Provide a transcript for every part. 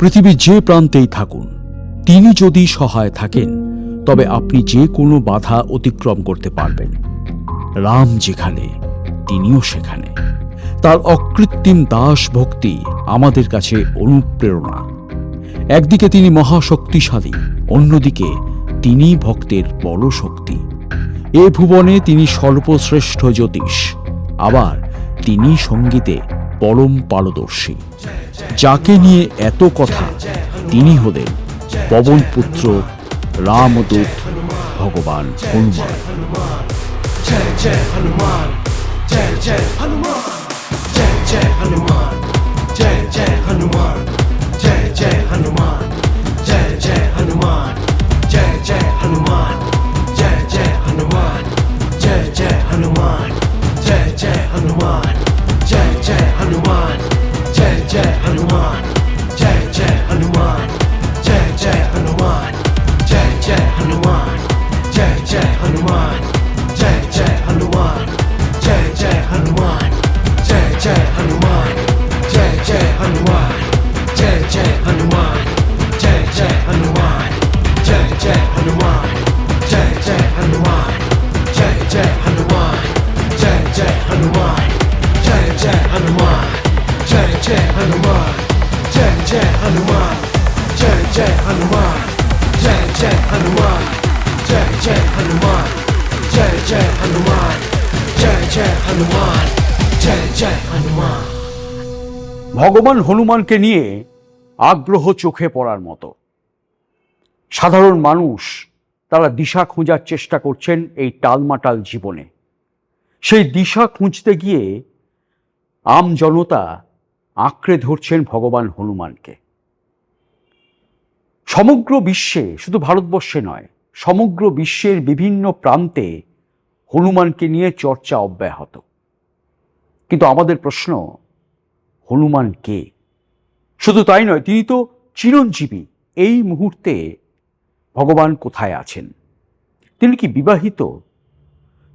পৃথিবীর যে প্রান্তেই থাকুন, তিনি যদি সহায় থাকেন, তবে আপনি যে কোনো বাধা অতিক্রম করতে পারবেন। রাম যেখানে, তিনিও সেখানে। তার অকৃত্রিম দাস ভক্তি আমাদের কাছে অনুপ্রেরণা। একদিকে তিনি মহাশক্তিশালী, অন্যদিকে তিনি ভক্তের বড় শক্তি এ ভুবনে তিনি সর্বশ্রেষ্ঠ জ্যোতিষ, আবার তিনি সঙ্গীতে পরম পারদর্শী যাকে নিয়ে এত কথা তিনি হলেন পবনপুত্র রামদূত ভগবান হনুমান জয় জয় হনুমান জয় জয় হনুমান জয় জয় হনুমান জয় জয় হনুমান জয় জয় হনুমান জয় জয় হনুমান জয় জয় হনুমান জয় জয় হনুমান জয় জয় হনুমান জয় জয় হনুমান on the. हनुमान जय जय हनुमान जय जय हनुमान जय जय हनुमान जय जय हनुमान जय जय हनुमान ভগবান হনুমানকে নিয়ে আগ্রহ চোখে পড়ার মতো সাধারণ মানুষ তারা দিশা খোঁজার চেষ্টা করছেন এই টালমাটাল জীবনে সেই দিশা খুঁজতে গিয়ে আম জনতা আঁকড়ে ধরছেন ভগবান হনুমানকে সমগ্র বিশ্বে, শুধু ভারতবর্ষে নয়, সমগ্র বিশ্বের বিভিন্ন প্রান্তে হনুমানকে নিয়ে চর্চা অব্যাহত। কিন্তু আমাদের প্রশ্ন, হনুমান কে? শুধু তাই নয়, তিনি তো চিরঞ্জীবী। এই মুহূর্তে ভগবান কোথায় আছেন? তিনি কি বিবাহিত?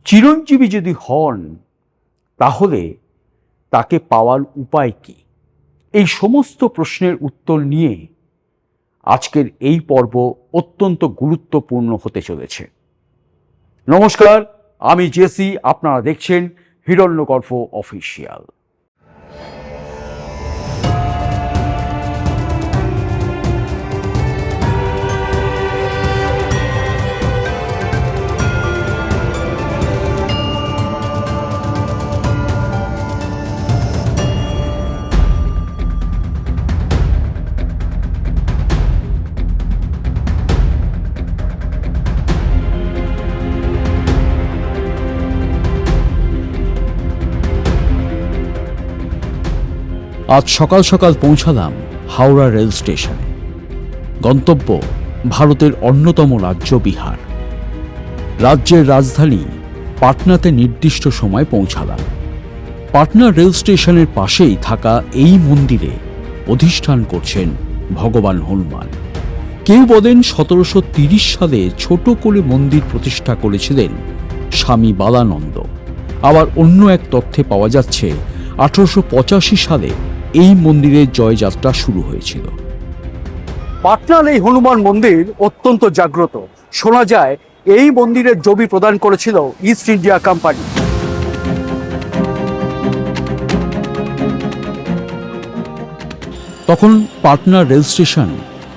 চিরঞ্জীবী যদি হন, তাহলে তাকে পাওয়ার উপায় কি? এই সমস্ত প্রশ্নের উত্তর নিয়ে আজকের এই পর্ব অত্যন্ত গুরুত্বপূর্ণ হতে চলেছে। নমস্কার আমি জেসি আপনারা দেখছেন হিরণ্যগর্ভ অফিসিয়াল আজ সকাল সকাল পৌঁছালাম হাওড়া রেল স্টেশনে। গন্তব্য ভারতের অন্যতম রাজ্য বিহার। রাজ্যের রাজধানী পাটনাতে নির্দিষ্ট সময় পৌঁছালাম। পাটনা রেল স্টেশনের পাশেই থাকা এই মন্দিরে অধিষ্ঠান করছেন ভগবান হনুমান। কেউ বলেন সতেরোশো তিরিশ সালে ছোট করে মন্দির প্রতিষ্ঠা করেছিলেন স্বামী বালানন্দ। আবার অন্য এক তথ্যে পাওয়া যাচ্ছে, আঠারোশো পঁচাশি সালে এই মন্দিরের জয়যাত্রা শুরু হয়েছিল। পাটনার এই হনুমান মন্দির অত্যন্ত জাগ্রত। শোনা যায় এই মন্দিরের জমি প্রদান করেছিল ইস্ট ইন্ডিয়া কোম্পানি তখন পাটনা রেল স্টেশন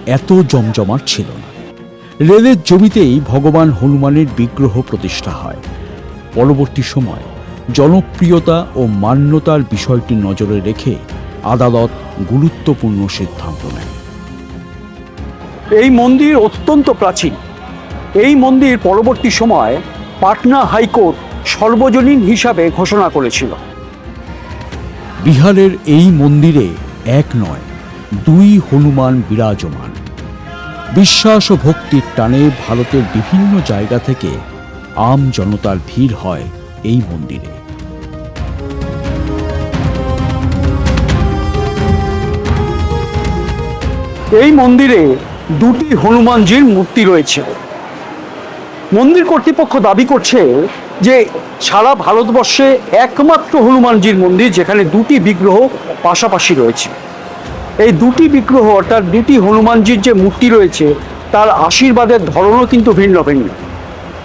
এত জমজমাট ছিল না। রেলের জমিতেই ভগবান হনুমানের বিগ্রহ প্রতিষ্ঠা হয়। পরবর্তী সময় জনপ্রিয়তা ও মান্যতার বিষয়টি নজরে রেখে আদালত গুরুত্বপূর্ণ সিদ্ধান্ত নেয়। এই মন্দির অত্যন্ত প্রাচীন। এই মন্দির পরবর্তী সময় পাটনা হাইকোর্ট সর্বজনীন হিসাবে ঘোষণা করেছিল। বিহারের এই মন্দিরে এক নয় দুই হনুমান বিরাজমান। বিশ্বাস ও ভক্তির টানে ভারতের বিভিন্ন জায়গা থেকে আম জনতার ভিড় হয় এই মন্দিরে। এই মন্দিরে দুটি হনুমানজির মূর্তি রয়েছে। মন্দির কর্তৃপক্ষ দাবি করছে যে সারা ভারতবর্ষে একমাত্র হনুমানজির মন্দির যেখানে দুটি বিগ্রহ পাশাপাশি রয়েছে। এই দুটি বিগ্রহ অর্থাৎ দুটি হনুমানজির যে মূর্তি রয়েছে, তার আশীর্বাদের ধরনও কিন্তু ভিন্ন ভিন্ন।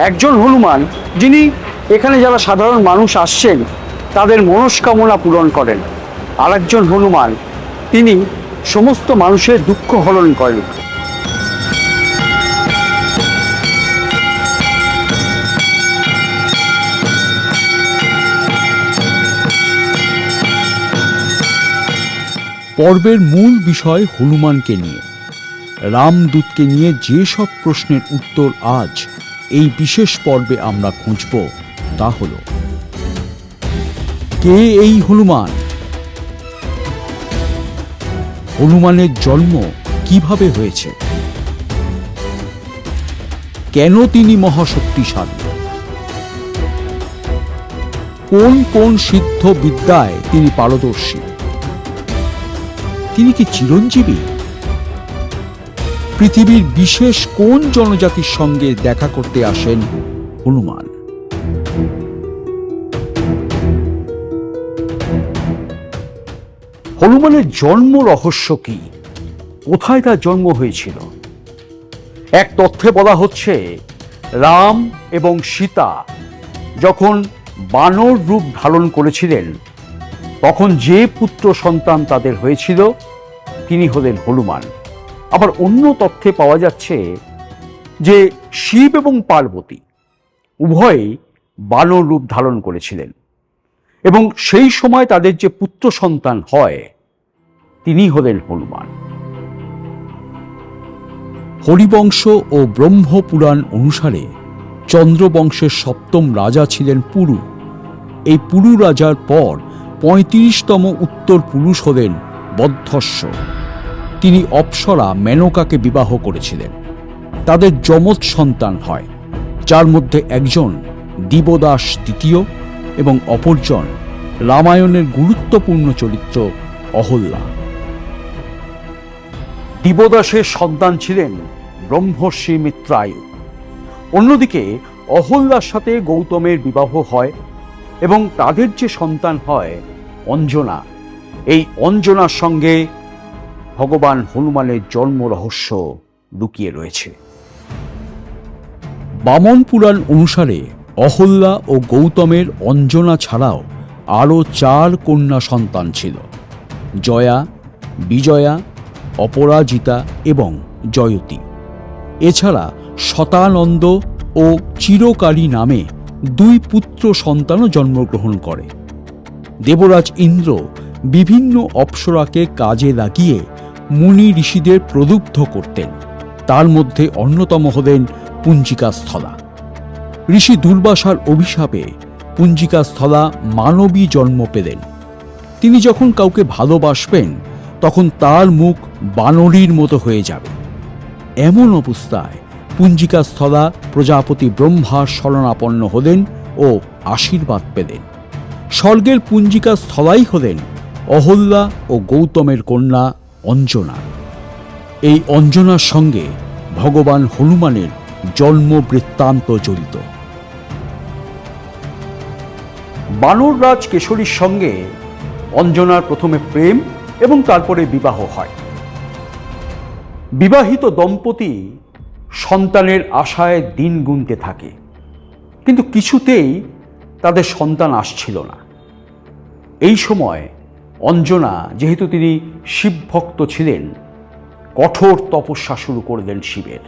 একজন হনুমান, যিনি এখানে যারা সাধারণ মানুষ আসছেন, তাদের মনস্কামনা পূরণ করেন। আরেকজন হনুমান, তিনি সমস্ত মানুষের দুঃখ হরণ করেন পর্বের মূল বিষয় হনুমানকে নিয়ে। রামদূতকে নিয়ে যে সব প্রশ্নের উত্তর আজ এই বিশেষ পর্বে আমরা খুঁজব তা হল, কে এই হনুমান? হনুমানের জন্ম কীভাবে হয়েছে? কেন তিনি মহাশক্তিশালী? কোন কোন সিদ্ধ বিদ্যায় তিনি পারদর্শী? তিনি কি চিরঞ্জীবী? পৃথিবীর বিশেষ কোন জনজাতির সঙ্গে দেখা করতে আসেন হনুমান? হনুমানের জন্ম রহস্য কি? কোথায় তার জন্ম হয়েছিল? এক তথ্যে বলা হচ্ছে, রাম এবং সীতা যখন বানর রূপ ধারণ করেছিলেন, তখন যে পুত্র সন্তান তাদের হয়েছিল, তিনি হলেন হনুমান। আবার অন্য তথ্যে পাওয়া যাচ্ছে যে, শিব এবং পার্বতী উভয়ই বানর রূপ ধারণ করেছিলেন। এবং সেই সময় তাদের যে পুত্র সন্তান হয়, তিনি হলেন হনুমান। হরিবংশ ও ব্রহ্মপুরাণ অনুসারে চন্দ্রবংশের সপ্তম রাজা ছিলেন পুরু। এই পুরু রাজার পর পঁয়ত্রিশতম উত্তর পুরুষ হলেন বদ্ধস্য। তিনি অপ্সরা মেনকাকে বিবাহ করেছিলেন। তাদের যমজ সন্তান হয়, যার মধ্যে একজন দিবদাস দ্বিতীয় এবং অপরজন রামায়ণের গুরুত্বপূর্ণ চরিত্র অহল্যা। দিবদাসের সন্তান ছিলেন ব্রহ্মর্ষি মিত্রায়ু। অন্যদিকে অহল্যার সাথে গৌতমের বিবাহ হয় এবং তাদের যে সন্তান হয় অঞ্জনা। এই অঞ্জনার সঙ্গে ভগবান হনুমানের জন্ম রহস্য লুকিয়ে রয়েছে। বামন পুরাণ অনুসারে অহল্যা ও গৌতমের অঞ্জনা ছাড়াও আরও চার কন্যা সন্তান ছিল। জয়া, বিজয়া, অপরাজিতা এবং জয়তী। এছাড়া শতানন্দ ও চিরকালী নামে দুই পুত্র সন্তানও জন্মগ্রহণ করে। দেবরাজ ইন্দ্র বিভিন্ন অপ্সরাকে কাজে লাগিয়ে মুনি ঋষিদের প্রলুব্ধ করতেন। তার মধ্যে অন্যতম হলেন পুঞ্জিকাস্থলা। ঋষি দুর্বাসার অভিশাপে পুঞ্জিকাস্থলা মানবী জন্ম পেলেন। তিনি যখন কাউকে ভালোবাসবেন, তখন তার মুখ বানরীর মতো হয়ে যাবে। এমন অবস্থায় পুঞ্জিকাস্থলা প্রজাপতি ব্রহ্মার শরণাপন্ন হলেন ও আশীর্বাদ পেলেন। স্বর্গের পুঞ্জিকা স্থলাই হলেন অহল্যা ও গৌতমের কন্যা অঞ্জনা। এই অঞ্জনার সঙ্গে ভগবান হনুমানের জন্ম বৃত্তান্ত জড়িত। বানররাজ কেশরীর সঙ্গে অঞ্জনার প্রথমে প্রেম এবং তারপরে বিবাহ হয়। বিবাহিত দম্পতি সন্তানের আশায় দিন গুনতে থাকে। কিন্তু কিছুতেই তাদের সন্তান আসছিল না। এই সময় অঞ্জনা, যেহেতু তিনি শিবভক্ত ছিলেন, কঠোর তপস্যা শুরু করলেন শিবের।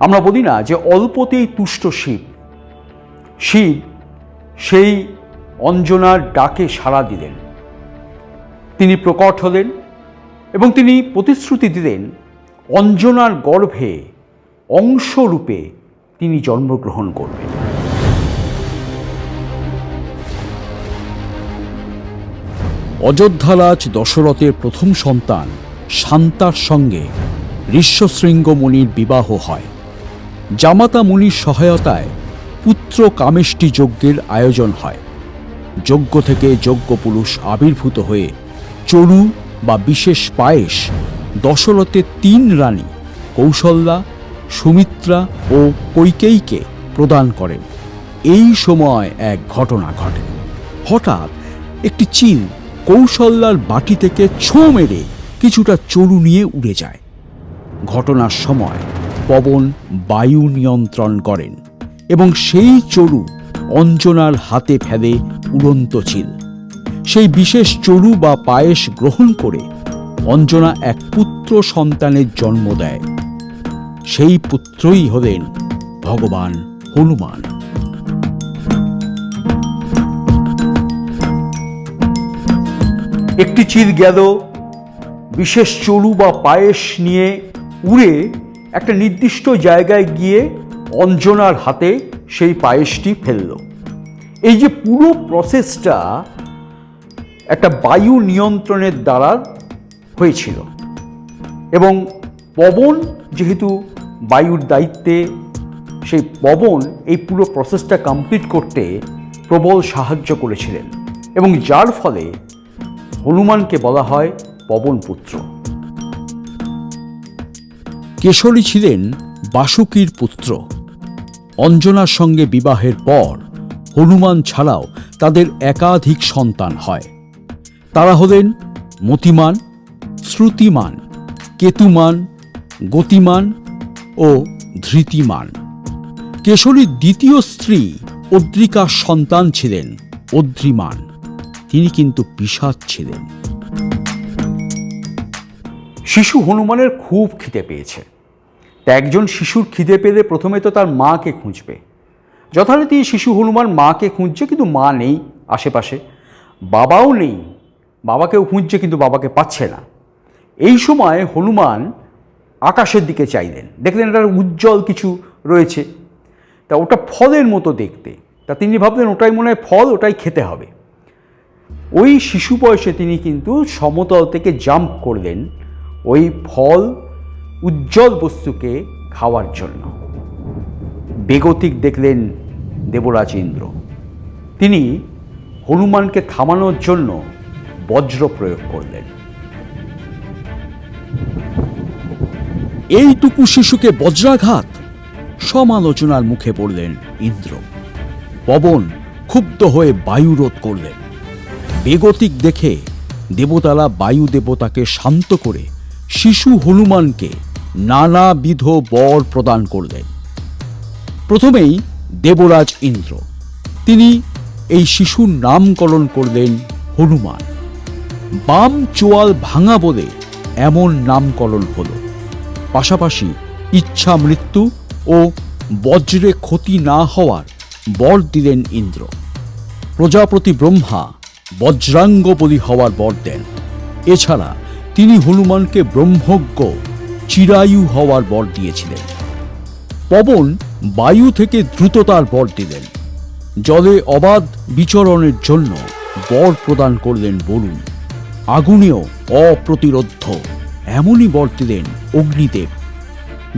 আমরা বলি না যে অল্পতেই তুষ্ট শিব। শিব সেই অঞ্জনার ডাকে সাড়া দিলেন। তিনি প্রকট হলেন এবং তিনি প্রতিশ্রুতি দিলেন, অঞ্জনার গর্ভে অংশরূপে তিনি জন্মগ্রহণ করবেন। অযোধ্যারাজ দশরথের প্রথম সন্তান শান্তার সঙ্গে ঋষ্যশৃঙ্গ মুনির বিবাহ হয়। জামাতা মুনির সহায়তায় পুত্র কামেষ্টি যজ্ঞের আয়োজন হয়। যজ্ঞ থেকে যজ্ঞ পুরুষ আবির্ভূত হয়ে চরু বা বিশেষ পায়েস দশরথের তিন রানী কৌশল্যা সুমিত্রা ও কৈকেয়ীকে প্রদান করেন। এই সময় এক ঘটনা ঘটে। হঠাৎ একটি চিল কৌশল্যার বাটি থেকে ছোঁ মেরে কিছুটা চরু নিয়ে উড়ে যায়। ঘটনার সময় পবন বায়ু নিয়ন্ত্রণ করেন। এবং সেই চরু অঞ্জনার হাতে ফেলে উড়ন্ত চিল সেই বিশেষ চরু বা পায়েস গ্রহণ করে অঞ্জনা এক পুত্র সন্তানের জন্ম দেয়। সেই পুত্রই হলেন ভগবান হনুমান। একটি চিল গেল। বিশেষ চরু বা পায়েস নিয়ে উড়ে একটা নির্দিষ্ট জায়গায় গিয়ে অঞ্জনার হাতে সেই পায়েসটি ফেলল। এই যে পুরো প্রসেসটা একটা বায়ু নিয়ন্ত্রণের দ্বারা হয়েছিল এবং পবন যেহেতু বায়ুর দায়িত্বে, সেই পবন এই পুরো প্রসেসটা কমপ্লিট করতে প্রবল সাহায্য করেছিলেন এবং যার ফলে হনুমানকে বলা হয় পবন পুত্র। কেশরী ছিলেন বাসুকীর পুত্র। অঞ্জনার সঙ্গে বিবাহের পর হনুমান ছাড়াও তাদের একাধিক সন্তান হয়। তারা হলেন মতিমান, শ্রুতিমান, কেতুমান, গতিমান ও ধৃতিমান। কেশরীর দ্বিতীয় স্ত্রী অদ্রিকার সন্তান ছিলেন, অদ্রিমান। তিনি কিন্তু পিসাদ ছিলেন। শিশু হনুমানের খুব খিদে পেয়েছে। তা একজন শিশুর খিদে পেলে প্রথমে তো তার মাকে খুঁজবে। যথারীতি শিশু হনুমান মাকে খুঁজছে, কিন্তু মা নেই আশেপাশে। বাবাও নেই। বাবাকেও খুঁজছে, কিন্তু বাবাকে পাচ্ছে না। এই সময় হনুমান আকাশের দিকে চাইলেন। দেখলেন এটার উজ্জ্বল কিছু রয়েছে। তা ওটা ফলের মতো দেখতে। তা তিনি ভাবলেন, ওটাই মনে হয় ফল, ওটাই খেতে হবে। ওই শিশু বয়সে তিনি কিন্তু সমতল থেকে জাম্প করলেন। ওই ফল উজ্জ্বল বস্তুকে খাওয়ার জন্য। বেগতিক দেখলেন দেবরাজ ইন্দ্র। তিনি হনুমানকে থামানোর জন্য বজ্র প্রয়োগ করলেন। এইটুকু শিশুকে বজ্রাঘাত? সমালোচনার মুখে পড়লেন ইন্দ্র। পবন ক্ষুব্ধ হয়ে বায়ুরোধ করলেন। বেগতিক দেখে দেবতারা বায়ু দেবতাকে শান্ত করে শিশু হনুমানকে নানাবিধ বর প্রদান করলেন। প্রথমেই দেবরাজ ইন্দ্র। তিনি এই শিশুর নামকরণ করলেন হনুমান। বাম চোয়াল ভাঙা বলে এমন নামকরণ হল। পাশাপাশি ইচ্ছা মৃত্যু ও বজ্রে ক্ষতি না হওয়ার বর দিলেন ইন্দ্র। প্রজাপতি ব্রহ্মা বজ্রাঙ্গ বলি হওয়ার বর দেন। এছাড়া তিনি হনুমানকে ব্রহ্মজ্ঞ চিরায়ু হওয়ার বর দিয়েছিলেন। পবন বায়ু থেকে দ্রুততার বর দিলেন। জলে অবাধ বিচরণের জন্য বর প্রদান করলেন বরুণ। আগুনেও অপ্রতিরোধ্য। এমনই বর দিলেন অগ্নিদেব।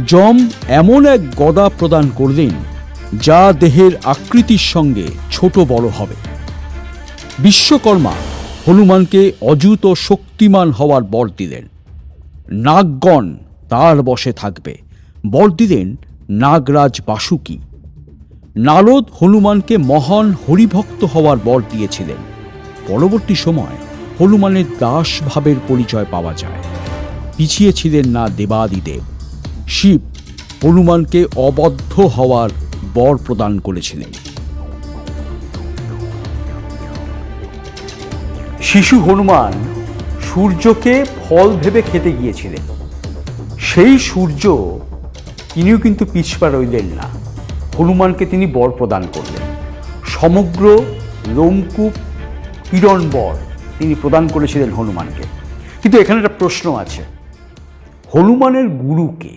যম এমন এক গদা প্রদান করলেন, যা দেহের আকৃতির সঙ্গে ছোট বড় হবে। বিশ্বকর্মা হনুমানকে অযুত শক্তিমান হওয়ার বর দিলেন। নাগগণ বশে থাকবে। বর দিলেন, নাগরাজ বাসুকী। নারদ হনুমানকে মহান হরিভক্ত হওয়ার বর দিয়েছিলেন। পরবর্তী সময় হনুমানের দাস ভাবের পরিচয় পাওয়া যায়। পিছিয়ে ছিলেন না দেবাদিদেব। শিব হনুমানকে অবদ্ধ হওয়ার বর প্রদান করেছিলেন। শিশু হনুমান সূর্যকে ফল ভেবে খেতে গিয়েছিলেন। সেই সূর্য তিনিও কিন্তু পিছপা রইলেন না। হনুমানকে তিনি বর প্রদান করলেন। সমগ্র লোমকূপ, কিরণ বর তিনি প্রদান করেছিলেন হনুমানকে। কিন্তু এখানে একটা প্রশ্ন আছে। হনুমানের গুরুকে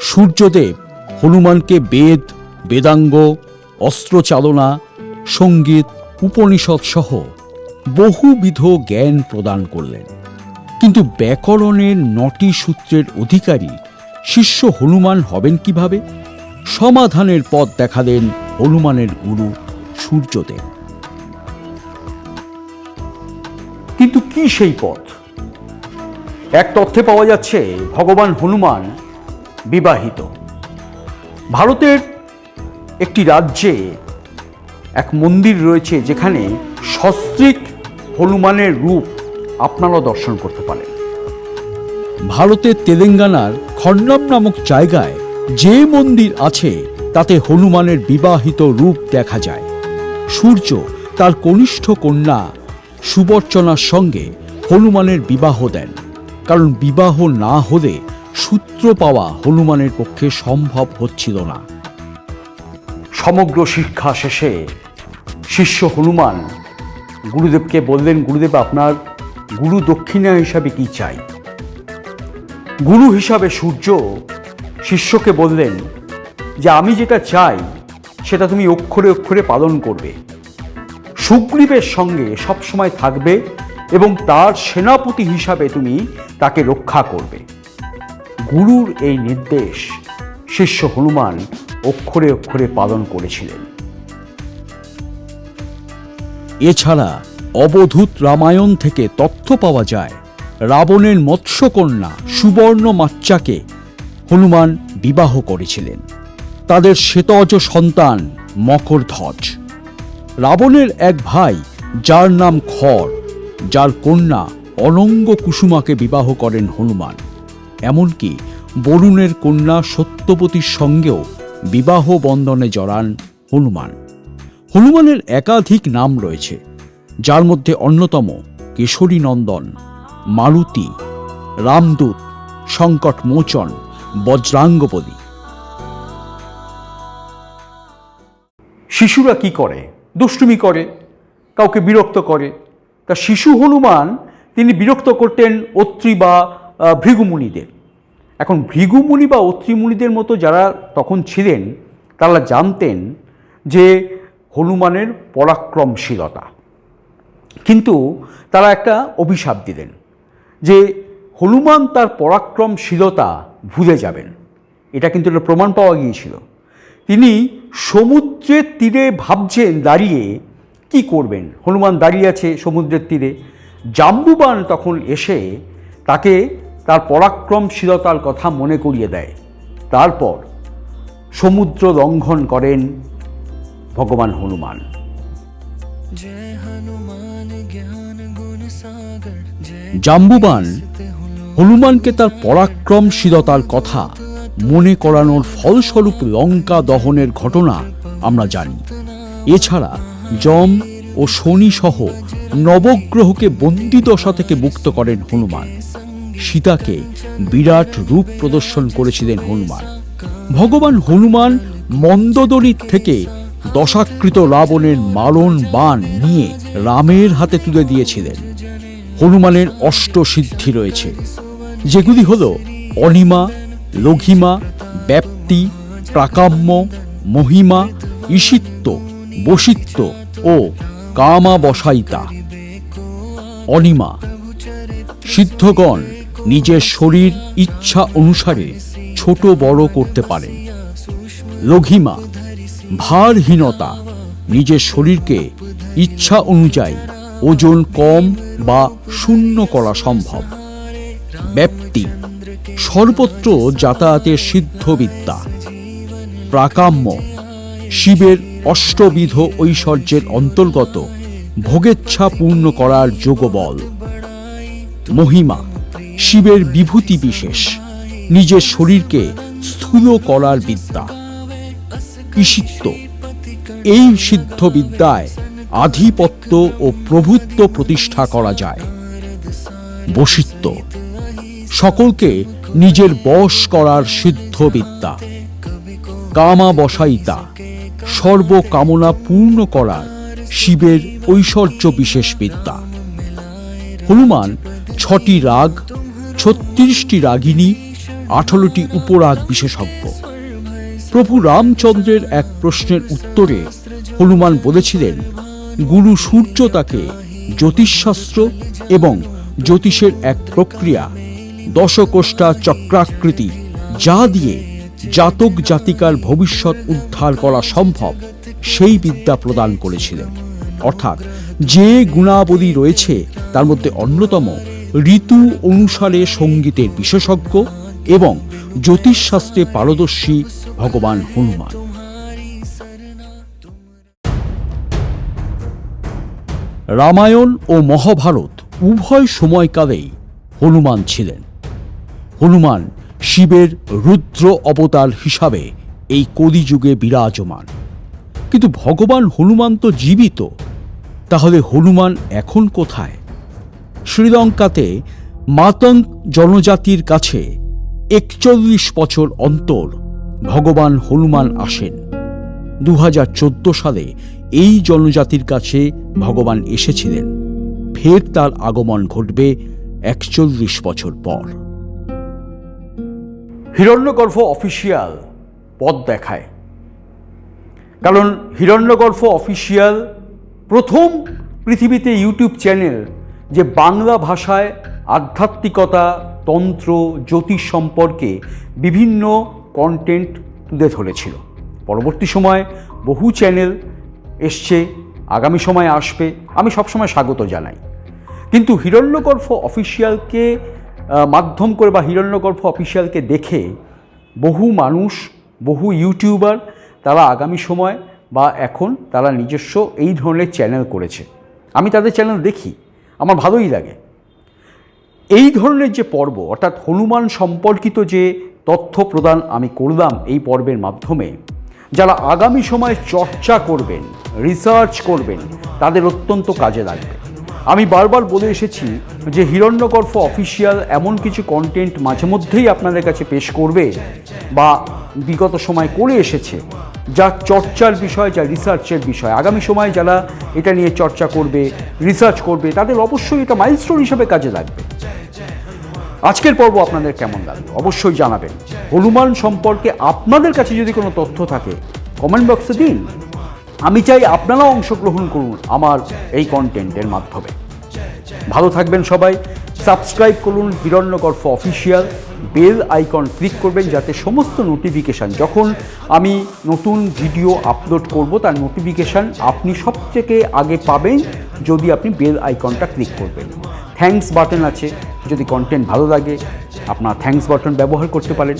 সূর্যদেব হনুমানকে বেদ, বেদাঙ্গ অস্ত্রচালনা সংগীত উপনিষদ সহ বহুবিধ জ্ঞান প্রদান করলেন। কিন্তু ব্যাকরণের নটি সূত্রের অধিকারী শিষ্য হনুমান হবেন কীভাবে? সমাধানের পথ দেখালেন হনুমানের গুরু সূর্যদেব। কিন্তু কি সেই পথ? এক তথ্যে পাওয়া যাচ্ছে, ভগবান হনুমান বিবাহিত। ভারতের একটি রাজ্যে এক মন্দির রয়েছে যেখানে সস্ত্রিক হনুমানের রূপ আপনারাও দর্শন করতে পারেন। ভারতের তেলেঙ্গানার খন্ডম নামক জায়গায় যে মন্দির আছে তাতে হনুমানের বিবাহিত রূপ দেখা যায়। সূর্য তার কনিষ্ঠ কন্যা সুবর্চনার সঙ্গে হনুমানের বিবাহ দেন। কারণ বিবাহ না হলে সূত্র পাওয়া হনুমানের পক্ষে সম্ভব হচ্ছিল না। সমগ্র শিক্ষা শেষে শিষ্য হনুমান গুরুদেবকে বললেন গুরুদেব আপনার গুরু দক্ষিণা হিসাবে কি চাই? গুরু হিসাবে সূর্য শিষ্যকে বললেন যে, আমি যেটা চাই, সেটা তুমি অক্ষরে অক্ষরে পালন করবে। সুগ্রীবের সঙ্গে সবসময় থাকবে এবং তার সেনাপতি হিসাবে তুমি তাকে রক্ষা করবে। গুরুর এই নির্দেশ শিষ্য হনুমান অক্ষরে অক্ষরে পালন করেছিলেন। এছাড়া অবধূত রামায়ণ থেকে তথ্য পাওয়া যায়। রাবণের মৎস্যকন্যা সুবর্ণ মাচ্চাকে হনুমান বিবাহ করেছিলেন। তাদের শ্বেতজ সন্তান মকরধ্বজ। রাবণের এক ভাই, যার নাম খর যার কন্যা অনঙ্গ কুসুমাকে বিবাহ করেন হনুমান। এমনকি বরুণের কন্যা সত্যবতীর সঙ্গেও বিবাহ বন্ধনে জড়ান হনুমান। হনুমানের একাধিক নাম রয়েছে। যার মধ্যে অন্যতম কেশরী নন্দন, মারুতি, রামদূত, সংকট মোচন, বজ্রাঙ্গপদী। শিশুরা কি করে? দুষ্টুমি করে, কাউকে বিরক্ত করে। তা শিশু হনুমান, তিনি বিরক্ত করতেন অত্রি বা ভৃগুমুনিদের। এখন ভৃগুমুনি বা অত্রিমুনিদের মতো যারা তখন ছিলেন, তারা জানতেন যে হনুমানের পরাক্রমশীলতা। কিন্তু তারা একটা অভিশাপ দিলেন যে হনুমান তার পরাক্রমশীলতা ভুলে যাবেন। এটা কিন্তু একটা প্রমাণ পাওয়া গিয়েছিল। তিনি সমুদ্রের তীরে ভাবছেন দাঁড়িয়ে কি করবেন? হনুমান দাঁড়িয়ে আছে সমুদ্রের তীরে। জাম্বুবান তখন এসে তাকে তার পরাক্রমশীলতার কথা মনে করিয়ে দেয়। তারপর সমুদ্র লঙ্ঘন করেন ভগবান হনুমান। জাম্বুবান হনুমানকে তার পরাক্রমশীলতার কথা মনে করানোর ফলস্বরূপ লঙ্কা দহনের ঘটনা আমরা জানি। এছাড়া যম ও শনি সহ নবগ্রহকে বন্দিদশা থেকে মুক্ত করেন হনুমান। সীতাকে বিরাট রূপ প্রদর্শন করেছিলেন হনুমান। ভগবান হনুমান মন্দদরিত থেকে দশাকৃত রাবণের মারণ বাণ নিয়ে রামের হাতে তুলে দিয়েছিলেন। হনুমানের অষ্ট সিদ্ধি রয়েছে। যেগুলি হল অনিমা, লঘিমা, ব্যাপ্তি প্রাকাম্য মহিমা ঈশিত্ব বসিত্ব ও কামা বসাইতা অনিমা, সিদ্ধগণ নিজের শরীর ইচ্ছা অনুসারে ছোট বড় করতে পারেন। লঘিমা ভারহীনতা, নিজের শরীরকে ইচ্ছা অনুযায়ী ওজন কম বা শূন্য করা সম্ভব। ব্যাপ্তি সর্বত্র যাতায়াতের সিদ্ধ বিদ্যা প্রাকাম্য, শিবের অষ্টবিধ ঐশ্বর্যের অন্তর্গত ভোগেচ্ছা পূর্ণ করার যোগবল। মহিমা, শিবের বিভূতি বিশেষ, নিজের শরীরকে স্থূল করার বিদ্যা। ঈশিত্ব এই সিদ্ধ বিদ্যায় আধিপত্য ও প্রভুত্ব প্রতিষ্ঠা করা যায়। বশিত্ব। সকলকে নিজের বশ করার সিদ্ধ বিদ্যা কামা বসাইতা। সর্বকামনা পূর্ণ করার শিবের ঐশ্বর্য বিশেষ বিদ্যা। হনুমান, ছটি রাগ, ছত্রিশটি রাগিনী আঠারোটি উপরাগ বিশেষজ্ঞ। প্রভু রামচন্দ্রের এক প্রশ্নের উত্তরে হনুমান বলেছিলেন, গুরু সূর্য তাকে জ্যোতিষশাস্ত্র এবং জ্যোতিষের এক প্রক্রিয়া, দশকোষ্টা চক্রাকৃতি, যা দিয়ে জাতক জাতিকার ভবিষ্যৎ উদ্ধার করা সম্ভব, সেই বিদ্যা প্রদান করেছিলেন। অর্থাৎ যে গুণাবলী রয়েছে, তার মধ্যে অন্যতম ঋতু অনুসারে সঙ্গীতের বিশেষজ্ঞ এবং জ্যোতিষশাস্ত্রে পারদর্শী ভগবান হনুমান। রামায়ণ ও মহাভারত উভয় সময়কালেই হনুমান ছিলেন। হনুমান শিবের রুদ্র অবতার হিসাবে এই কলিযুগে বিরাজমান। কিন্তু ভগবান হনুমান তো জীবিত, তাহলে হনুমান এখন কোথায়? শ্রীলঙ্কাতে মাতং জনজাতির কাছে একচল্লিশ বছর অন্তর ভগবান হনুমান আসেন। দু হাজার চোদ্দ সালে এই জনজাতির কাছে ভগবান এসেছিলেন। ফের তার আগমন ঘটবে একচল্লিশ বছর পর। হিরণ্যগর্ভ অফিসিয়াল পথ দেখায়। কারণ হিরণ্যগর্ভ অফিসিয়াল প্রথম পৃথিবীতে ইউটিউব চ্যানেল যে বাংলা ভাষায় আধ্যাত্মিকতা তন্ত্র, জ্যোতিষ সম্পর্কে বিভিন্ন কন্টেন্ট তুলে ধরেছিল। পরবর্তী সময় বহু চ্যানেল এসছে, আগামী সময় আসবে, আমি সবসময় স্বাগত জানাই। কিন্তু হিরণ্যগর্ভ অফিসিয়ালকে মাধ্যম করে বা হিরণ্যগর্ভ অফিসিয়ালকে দেখে বহু মানুষ, বহু ইউটিউবার তারা আগামী সময় বা এখন তারা নিজস্ব এই ধরনের চ্যানেল করেছে। আমি তাদের চ্যানেল দেখি, আমার ভালোই লাগে। এই ধরনের যে পর্ব, অর্থাৎ হনুমান সম্পর্কিত যে তথ্য প্রদান আমি করলাম এই পর্বের মাধ্যমে, যারা আগামী সময়ে চর্চা করবেন রিসার্চ করবেন, তাদের অত্যন্ত কাজে লাগবে। আমি বারবার বলে এসেছি যে হিরণ্যগর্ভ অফিসিয়াল এমন কিছু কন্টেন্ট মাঝে মধ্যেই আপনাদের কাছে পেশ করবে বা বিগত সময় করে এসেছে, যা চর্চার বিষয়, যা রিসার্চের বিষয়। আগামী সময়ে যারা এটা নিয়ে চর্চা করবে রিসার্চ করবে, তাদের অবশ্যই এটা মাইলস্টোন হিসাবে কাজে লাগবে। আজকের পর্ব আপনাদের কেমন লাগল? অবশ্যই জানাবেন। হনুমান সম্পর্কে আপনাদের কাছে যদি কোনো তথ্য থাকে কমেন্ট বক্সে দিন। আমি চাই আপনারাও অংশগ্রহণ করুন আমার এই কন্টেন্টের মাধ্যমে। ভালো থাকবেন সবাই। সাবস্ক্রাইব করুন Hiranyagarbha official bell icon click করবেন যাতে সমস্ত নোটিফিকেশান যখন আমি নতুন ভিডিও আপলোড করব, তার নোটিফিকেশান আপনি সবথেকে আগে পাবেন যদি আপনি বেল আইকনটা ক্লিক করবেন। থ্যাঙ্কস বাটন আছে। যদি কন্টেন্ট ভালো লাগে, আপনার থ্যাঙ্কস বাটন ব্যবহার করতে পারেন।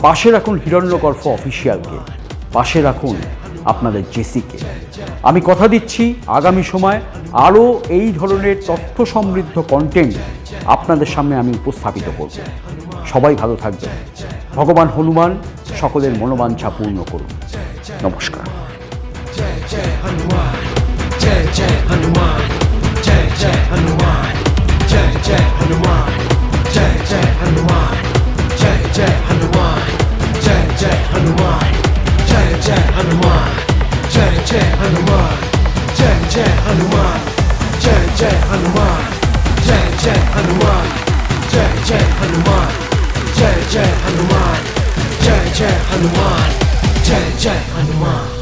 পাশে রাখুন হিরণ্যগর্ভ অফিসিয়ালকে পাশে রাখুন আপনাদের জেসিকে। আমি কথা দিচ্ছি আগামী সময় আরও এই ধরনের তথ্য সমৃদ্ধ কন্টেন্ট আপনাদের সামনে আমি উপস্থাপিত করব। সবাই ভালো থাকবে ভগবান হনুমান সকলের মনোবাঞ্ছা পূর্ণ করুন। নমস্কার। J and the Y, J J and the Y, J J and the Y, J J and the Y, J J and the Y, J J and the Y, J J and the Y, J J and the Y, J J and the Y, J J and the Y, J J and the Y, J J and the Y, J J and the Y.